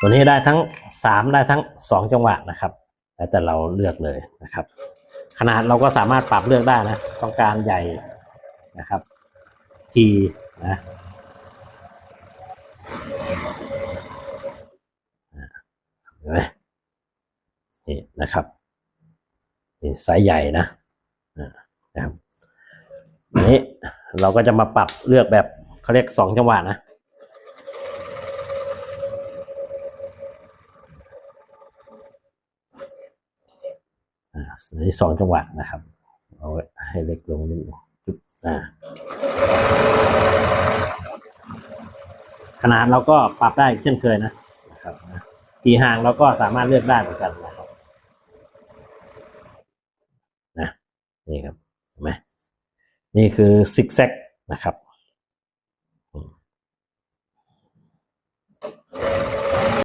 ตัวนี้ได้ทั้งสามได้ทั้งสองจังหวะนะครับ แล้วแต่เราเลือกเลยนะครับ ขนาดเราก็สามารถปรับเลือกได้นะ ต้องการใหญ่นะครับ ทีนะเห็นไหมนี่นะครับนี่ไซส์ใหญ่นะนะครับอันนี้เราก็จะมาปรับเลือกแบบเขาเรียกสองจังหวะนะ อ่าอันสองจังหวะนะครับเอาให้เล็กลงนิดนึงขนาดเราก็ปรับได้เช่นเคยนะนะครับนะทีห่างเราก็สามารถเลือกได้เหมือนกันนะครับนะนี่ครับเห็นไหมนี่คือซิกแซกนะครับ